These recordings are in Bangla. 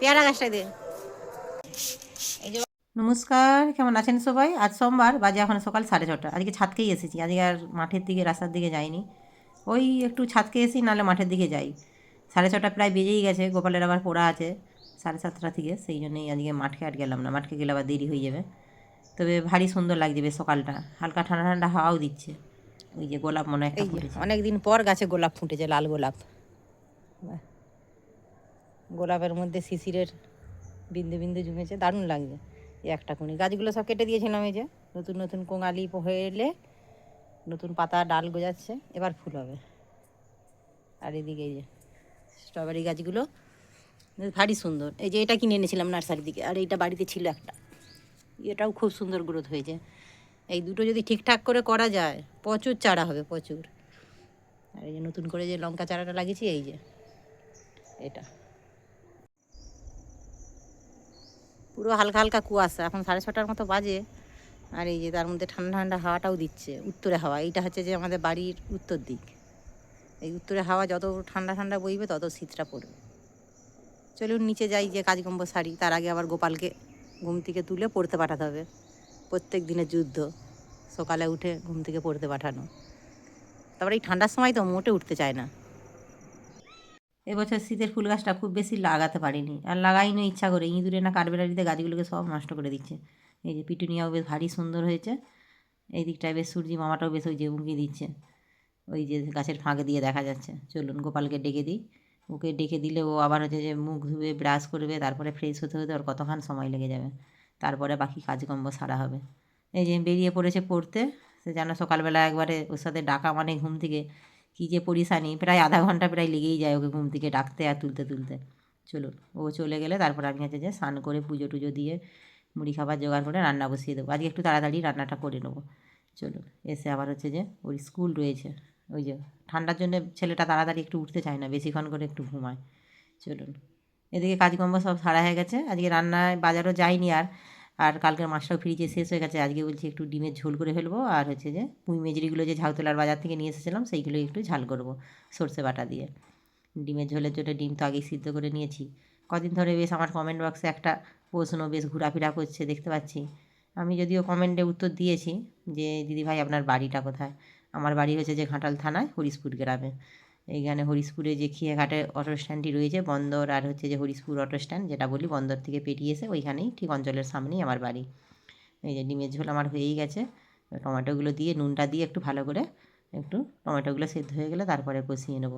পেয়ারা গাছটা দে নমস্কার কেমন আছেন সবাই? আজ সোমবার বাজে এখন সকাল সাড়ে ছটা। আজকে ছাদকেই এসেছি। আজকে আর মাঠের দিকে রাস্তার দিকে যাইনি। ওই একটু ছাদকে এসি নাহলে মাঠের দিকে যাই। সাড়ে ছটা প্রায় বেজেই গেছে গোপালের আবার পড়া আছে সাড়ে সাতটা থেকে। সেই জন্যই আজকে মাঠে আর গেলাম না। মাঠকে গেলে আবার দেরি হয়ে যাবে। তবে ভারী সুন্দর লাগছে বেশ সকালটা। হালকা ঠান্ডা ঠান্ডা হাওয়াও দিচ্ছে। ওই যে গোলাপ মনে হয় একটা ফুটেছে। অনেক দিন পর গাছে গোলাপ ফুটেছে লাল গোলাপ। গোলাপের মধ্যে শিশিরের বিন্দু বিন্দু জমেছে দারুণ লাগছে। এই একটা কুনি। গাছগুলো সব কেটে দিয়েছিলাম এই যে। নতুন নতুন কোঙালি হয়ে এলে নতুন পাতা ডাল গজাচ্ছে এবার ফুল হবে। আর এদিকে এই যে স্ট্রবেরি গাছগুলো ভারী সুন্দর। এই যে এটা কিনে এনেছিলাম নার্সারি থেকে আর এইটা বাড়িতে ছিল একটা। এটাও খুব সুন্দর গ্রোথ হয়েছে। এই দুটো যদি ঠিকঠাক করে করা যায়, প্রচুর চারা হবে, প্রচুর। আর এই যে নতুন করে যে লঙ্কা চারাটা লাগিয়েছি, এই যে, এটা। পুরো হালকা হালকা কুয়াশা, এখন সাড়ে ছটার মতো বাজে, আর এই যে তার মধ্যে ঠান্ডা ঠান্ডা হাওয়াটাও দিচ্ছে, উত্তরে হাওয়া। এইটা হচ্ছে যে আমাদের বাড়ির উত্তর দিক। এই উত্তরে হাওয়া যত ঠান্ডা ঠান্ডা বইবে, তত শীতটা পড়বে। চলুন, নিচে যাই যে কাজকম্ব সারি, তার আগে আবার গোপালকে ঘুম থেকে তুলে পড়তে পাঠাতে হবে। প্রত্যেক দিনের যুদ্ধ, সকালে উঠে ঘুম থেকে পড়তে পাঠানো। তারপরে এই ঠান্ডার সময় তো মোটে উঠতে চায় না। এবছর শীতের ফুল গাছটা খুব বেশি লাগাতে পারিনি। আর লাগাইনি ইচ্ছা করে, ইঁদুরে না কাঠবেড়ালিতে গাছগুলোকে সব নষ্ট করে দিচ্ছে। এই যে পিটুনিয়াও বেশ ভারী সুন্দর হয়েছে। এই দিকটায় বেশ সূর্যি মামাটাও বেশ ওই যে উঁকি দিচ্ছে। ওই যে গাছের ফাঁকে দিয়ে দেখা যাচ্ছে। চলুন গোপালকে ডেকে দিই। ওকে ডেকে দিলে ও আবার হচ্ছে যে মুখ ধুবে ব্রাশ করবে, তারপরে ফ্রেশ হতে হতে ওর কতক্ষণ সময় লেগে যাবে। তারপরে বাকি কাজকর্ম সারা হবে। এই যে বেরিয়ে পড়েছে পড়তে, সে যেন সকালবেলা একবারে ওর সাথে ডাকা মানে ঘুম থেকে কী যে পরিশানি, প্রায় আধা ঘণ্টা প্রায় লেগেই যায় ওকে ঘুম থেকে ডাকতে আর তুলতে তুলতে। চলুন, ও চলে গেলে তারপর আমি হচ্ছে যে স্নান করে পুজো টুজো দিয়ে মুড়ি খাবার জোগাড় করে রান্না বসিয়ে দেবো। আজকে একটু তাড়াতাড়ি রান্নাটা করে নেব। চলুন, এসে আবার হচ্ছে যে ওর স্কুল রয়েছে। ওই যে ঠান্ডার জন্য ছেলেটা তাড়াতাড়ি একটু উঠতে চায় না, বেশিক্ষণ করে একটু ঘুমায়। চলুন। এদিকে কাজকর্ম সব সারা হয়ে গেছে। আজকে রান্নায় বাজারও যাইনি আর। আর কালকের মাছটাও ফ্রিজে শেষ হয়ে গেছে। আজকে বলছি একটু ডিমের ঝোল করে ফেলব। আর হচ্ছে যে পুঁই মেজরিগুলো যে ঝাউতলার বাজার থেকে নিয়ে এসেছিলাম সেইগুলো একটু ঝাল করব সর্ষে বাটা দিয়ে। ডিমের ঝোলের জন্য ডিম তো আগেই সিদ্ধ করে নিয়েছি। কদিন ধরে বেশ আমার কমেন্ট বক্সে একটা প্রশ্ন বেশ ঘোরাফেরা করছে, দেখতে পাচ্ছি। আমি যদিও কমেন্টে উত্তর দিয়েছি যে, দিদিভাই, আপনার বাড়িটা কোথায়? আমার বাড়ি হচ্ছে যে ঘাটাল থানায় হরিশপুর গ্রামে। এইখানে হরিশপুরে যে খেয়াঘাটে অটো স্ট্যান্ডটি রয়েছে, বন্দর আর হচ্ছে যে হরিশপুর অটো স্ট্যান্ড যেটা বলি বন্দর থেকে পেরিয়ে এসে ওইখানেই ঠিক অঞ্চলের সামনেই আমার বাড়ি। এই যে ডিমের ঝোল আমার হয়েই গেছে। টমেটোগুলো দিয়ে, নুনটা দিয়ে একটু ভালো করে একটু টমেটোগুলো সেদ্ধ হয়ে গেলে তারপরে কষিয়ে নেব।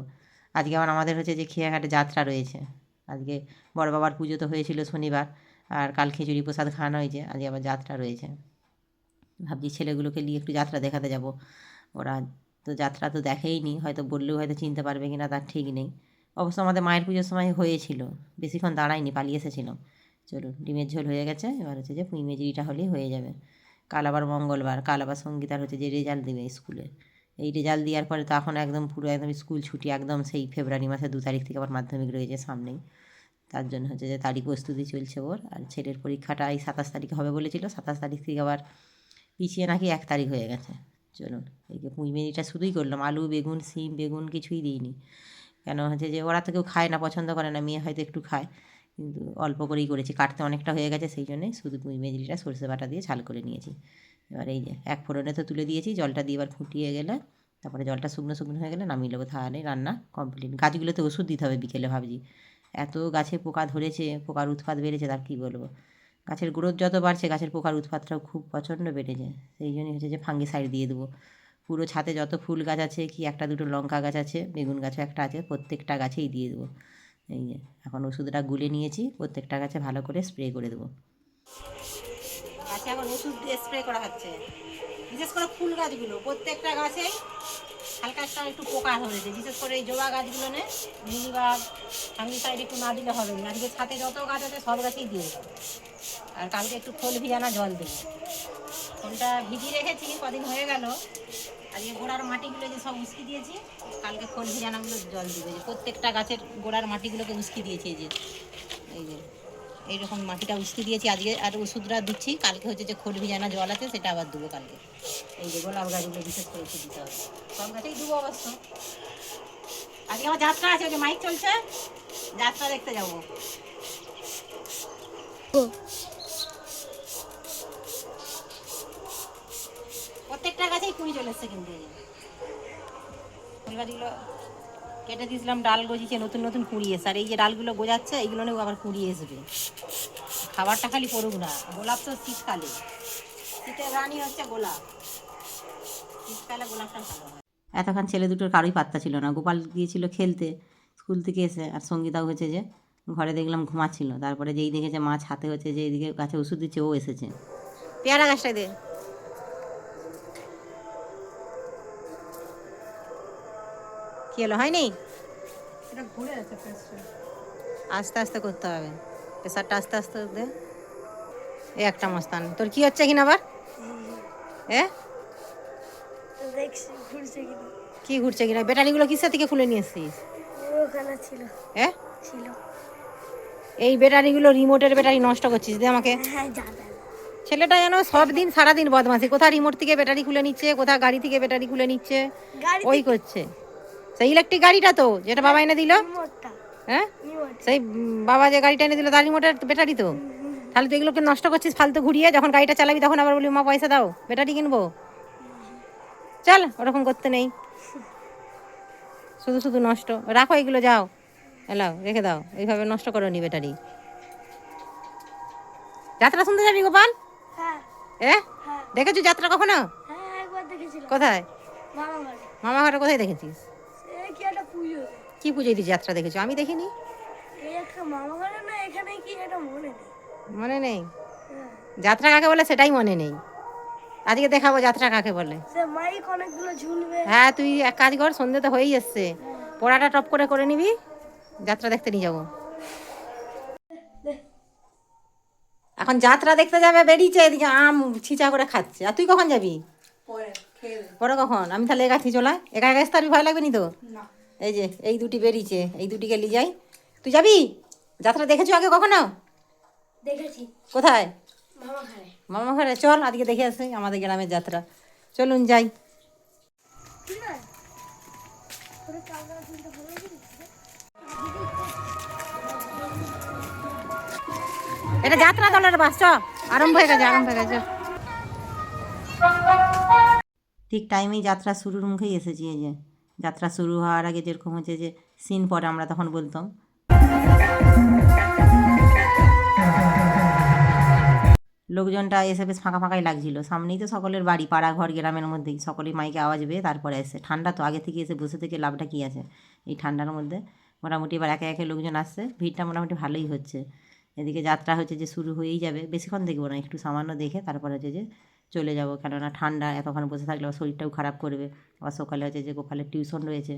আজকে আবার আমাদের হচ্ছে যে খেয়াঘাটে যাত্রা রয়েছে। আজকে বড় বাবার পুজো তো হয়েছিল শনিবার আর কাল খিচুড়ি প্রসাদ খাওয়ানো হয়েছে, আজকে আবার যাত্রা রয়েছে। ভাবছি ছেলেগুলোকে নিয়ে একটু যাত্রা দেখাতে যাব। ওরা তো যাত্রা তো দেখেইনি, হয়তো বললেও হয়তো চিনতে পারবে কি না তার ঠিক নেই। অবশ্য আমাদের মায়ের পুজোর সময় হয়েছিল, বেশিক্ষণ দাঁড়ায়নি, পালিয়ে এসেছিলাম চলুন, ডিমের ঝোল হয়ে গেছে, এবার হচ্ছে যে পুঁই মেজরিটা হলেই হয়ে যাবে। কাল আবার মঙ্গলবার, কাল আবার সঙ্গীতার হচ্ছে যে রেজাল্ট দেবে স্কুলে। এই রেজাল্ট দেওয়ার পরে তো এখন একদম পুরো একদম স্কুল ছুটি, একদম সেই ফেব্রুয়ারি মাসের দু তারিখ থেকে আবার মাধ্যমিক রয়েছে সামনেই। তার জন্য হচ্ছে যে তারই প্রস্তুতি চলছে ওর, আর ছেলের পরীক্ষাটা এই সাতাশ তারিখে হবে বলেছিল, সাতাশ তারিখ থেকে আবার পিছিয়ে নাকি এক তারিখ হয়ে গেছে। চলুন, এই যে পুঁই মেরিটা শুধুই করলাম, আলু, বেগুন, সিম, বেগুন কিছুই দিইনি। কেন হচ্ছে যে ওরা তো কেউ খায় না, পছন্দ করে না, মেয়ে হয়তো একটু খায়, কিন্তু অল্প করেই করেছি, কাটতে অনেকটা হয়ে গেছে, সেই জন্যই শুধু পুঁই মেজরিটা সরষে বাটা দিয়ে ঝাল করে নিয়েছি। এবার এই যে এক ফোড়নে তো তুলে দিয়েছি, জলটা দিয়ে এবার ফুটিয়ে গেলে, তারপরে জলটা শুকনো শুকনো হয়ে গেলে নামিয়ে নেব তাহলে রান্না কমপ্লিট গাছগুলোতে ওষুধ দিতে হবে বিকেলে ভাবছি। এত গাছে পোকা ধরেছে, পোকার উৎপাত বেড়েছে, তার কী বলব? গাছের গ্রোথ যত বাড়ছে, গাছের পোকার উৎপাতটাও খুব প্রচণ্ড বেড়েছে। সেই জন্যই হচ্ছে যে ফাঙ্গি ফাঙ্গিসাইড দিয়ে দেবো। পুরো ছাতে যত ফুল গাছ আছে, কি একটা দুটো লঙ্কা গাছ আছে, বেগুন গাছও একটা আছে, প্রত্যেকটা গাছেই দিয়ে দেবো। এই যে, এখন ওষুধটা গুলে নিয়েছি, প্রত্যেকটা গাছে ভালো করে স্প্রে করে দেবো। গাছে এখন ওষুধ দিয়ে স্প্রে করা হচ্ছে। বিশেষ করে ফুল গাছগুলো, প্রত্যেকটা গাছেই হালকা একটা একটু পোকা ধরেছে বিশেষ করে এই জবা গাছগুলো নে মিলিবাগ ফাঙ্গিসাইড একটু না দিলে হবে না। আজকে ছাতে যত গাছ আছে সব গাছেই দিয়ে আর কালকে একটু খোল ভিজানা জল দেবো। খোলটা ভিজিয়ে রেখেছি, কদিন হয়ে গেল। আজকে গোড়ার মাটিগুলো যে সব উস্কি দিয়েছি, কালকে খোল ভিজানাগুলো জল দিবে। যে প্রত্যেকটা গাছের গোড়ার মাটিগুলোকে উস্কি দিয়েছি এই যে এই যে। এইরকম মাটিটা উস্কি দিয়েছি, আজকে আর ওষুধটা দিচ্ছি। কালকে হচ্ছে যে খোল ভিজানা জল আছে, সেটা আবার দেবো কালকে। এই যে গোলাপ গাছগুলো বিশেষ করে দিতে হবে। সব গাছেই দেবো অবশ্য। আজকে আমার যাত্রা আছে, ওই মাইক চলছে। যাত্রা দেখতে যাব। প্রত্যেকটা গাছেই কুড়ি চলে এসছে কিন্তু কেটে দিয়েছিলাম, ডাল গজিয়েছে নতুন নতুন কুড়ি এসে আর এই যে ডালগুলো গোজাচ্ছে, এইগুলো আবার কুড়ি আসবে খাবারটা খালি পড়ুক না। গোলাপ তো শীতকালে। শীতের রানী হচ্ছে গোলাপ। শীতকালে গোলাপটা ভালো হয়। এতক্ষণ ছেলে দুটোর কারোই পাত্তা ছিল না। গোপাল গিয়েছিল খেলতে স্কুল থেকে এসে আর সঙ্গীতাও হয়েছে যে ঘরে দেখলাম ঘুমাচ্ছিল। তারপরে যেই দেখেছে মাছ হাতে হচ্ছে যে এইদিকে গাছে ওষুধ দিচ্ছে ও এসেছে। পেয়ারা গাছটা দে। কি হলো? হয়নি? আস্তে আস্তে করতে হবে। প্রেশারটা আস্তে আস্তে দে। এই একটা মস্তান। তোর কি হচ্ছে কিনা আবার? এ? কি ঘুরছে কিনা? ব্যাটারিগুলো কিসের থেকে খুলে নিয়ে এসছিস ওখানে ছিল। এ? ছিল। এই ব্যাটারিগুলো রিমোটের ব্যাটারি নষ্ট করছিস দে আমাকে। হ্যাঁ ছেলেটা যেন সব দিন সারাদিন বদমাসি কোথাও রিমোট থেকে ব্যাটারি খুলে নিচ্ছে কোথাও গাড়ি থেকে ব্যাটারি খুলে নিচ্ছে? ওই করছে। সেই ইলেকট্রিক গাড়িটা তো যেটা বাবা এনে দিল। হ্যাঁ? সেই বাবা যে গাড়িটা এনে দিল তার রিমোটের ব্যাটারি তো। তাহলে তুই এগুলোকে নষ্ট করছিস ফালতু ঘুরিয়ে যখন গাড়িটা চালাবি তখন আবার বলি মা পয়সা দাও ব্যাটারি কিনবো। চল ওরকম করতে নেই। শুধু শুধু নষ্ট। রাখো এগুলো যাও। এলাও রেখে দাও। এইভাবে নষ্ট করো নি ব্যাটারি। যাত্রা শুনতে যাবি গোপাল? হ্যাঁ। এ? হ্যাঁ। দেখেছ যাত্রা কখনো? হ্যাঁ কোথায়? মামা ঘরে কোথায় দেখেছিস? কি পুজোয় তুই যাত্রা দেখেছ? আমি দেখিনি। এই একটা মামা বাড়ি না এখানে কি এটা মনে নেই। মনে নেই? হ্যাঁ। যাত্রা কাকে বলে সেটাই মনে নেই। আজকে দেখাবো যাত্রা কাকে বলে। হ্যাঁ তুই এক কাজ কর সন্ধে তো হয়েই এসছে। পড়াটা টপ করে করে নিবি যাত্রা দেখতে নিয়ে যাব। এখন যাত্রা দেখতে যাবে বেরিয়েছে এদিকে আম ছিচা করে খাচ্ছে। আর তুই কখন যাবি? পরে কখন? আমি তাহলে একা চলা একা একা আসতে ভয় লাগবে নি তো? এই যে এই দুটি বেরিয়েছে এই দুটিকে নিয়ে যাই। তুই যাবি? যাত্রা দেখেছ আগে কখনো? দেখেছি। কোথায়? মামা ঘরে চল আজকে দেখে আসি আমাদের গ্রামের যাত্রা। চলুন যাই। এটা যাত্রা দলের বাস চ। আরম্ভ হয়ে গেছে আরম্ভ হয়ে গেছে ঠিক টাইমেই যাত্রা শুরুর মুখেই এসেছি এই যে। যাত্রা শুরু হওয়ার আগে যেরকম হচ্ছে যে সিন পরে আমরা তখন বলতাম। লোকজনটা এসে বেশ ফাঁকা ফাঁকাই লাগছিল। সামনেই তো সকলের বাড়ি, পাড়া ঘর, গ্রামের মধ্যেই। সকলেই মাইকে আওয়াজ পেয়ে তারপরে এসে, ঠান্ডা তো আগে থেকে এসে বসে থেকে লাভটা কী আছে এই ঠান্ডার মধ্যে? মোটামুটি এবার একে একে লোকজন আসছে। ভিড়টা মোটামুটি ভালোই হচ্ছে। এদিকে যাত্রা হচ্ছে যে শুরু হয়েই যাবে। বেশিক্ষণ দেখব না, একটু সামান্য দেখে তারপরে হচ্ছে যে চলে যাব। কেননা ঠান্ডা, এতক্ষণ বসে থাকলে আবার শরীরটাও খারাপ করবে। আবার সকালে হচ্ছে যে গোপালের টিউশন রয়েছে,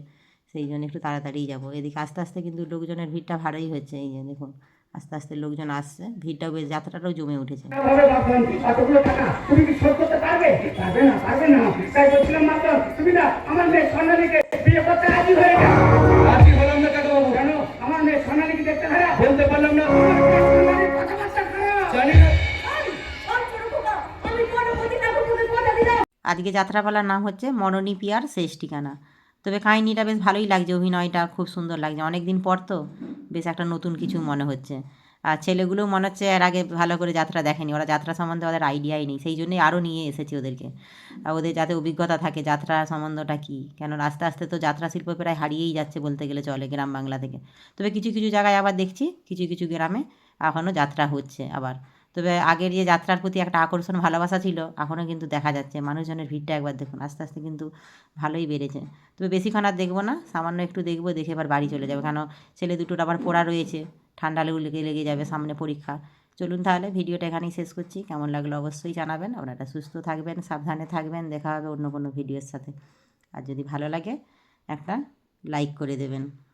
সেই জন্য একটু তাড়াতাড়িই যাব। এদিকে আস্তে আস্তে কিন্তু লোকজনের ভিড়টা ভালোই হচ্ছে, এই যে দেখুন, আস্তে আস্তে লোকজন আসছে। ভিড়টাও বেশ, যাত্রাটাও জমে উঠেছে। ভাবে ভাববেন এতগুলো আজকে যাত্রাপালার নাম হচ্ছে মরণী পিয়ার, শেষ ঠিকানা। তবে কাহিনিটা বেশ ভালোই লাগছে, অভিনয়টা খুব সুন্দর লাগছে। অনেক দিন পর তো বেশ একটা নতুন কিছু মনে হচ্ছে। আর ছেলেগুলোও মনে হচ্ছে এর আগে ভালো করে যাত্রা দেখেনি, ওরা যাত্রা সম্বন্ধে ওদের আইডিয়াই নেই। সেই জন্যই আরও নিয়ে এসেছি ওদেরকে। ওদের যাতে অভিজ্ঞতা থাকে, যাত্রা সম্বন্ধটা কী? কেন আস্তে আস্তে তো যাত্রা শিল্প প্রায় হারিয়েই যাচ্ছে বলতে গেলে চলে গ্রাম বাংলা থেকে। তবে কিছু কিছু জায়গায় আবার দেখছি, কিছু কিছু গ্রামে এখনও যাত্রা হচ্ছে আবার। তবে আগের যে যাত্রার প্রতি একটা আকর্ষণ, ভালোবাসা ছিল। এখনও কিন্তু দেখা যাচ্ছে। মানুষজনের ভিড়টা একবার দেখুন। আস্তে আস্তে কিন্তু ভালোই বেড়েছে। তবে বেশিক্ষণ আর দেখব না। সামান্য একটু দেখব, দেখে এবার বাড়ি চলে যাবে। কেন? ছেলে দুটোর আবার পড়া রয়েছে। ঠান্ডা লেগে লেগে যাবে সামনে পরীক্ষা। চলুন তাহলে ভিডিওটা এখানেই শেষ করছি। কেমন লাগল অবশ্যই জানাবেন। আপনারা সুস্থ থাকবেন, সাবধানে থাকবেন। দেখা হবে অন্য কোনো ভিডিওর সাথে। আর যদি ভালো লাগে, একটা লাইক করে দেবেন।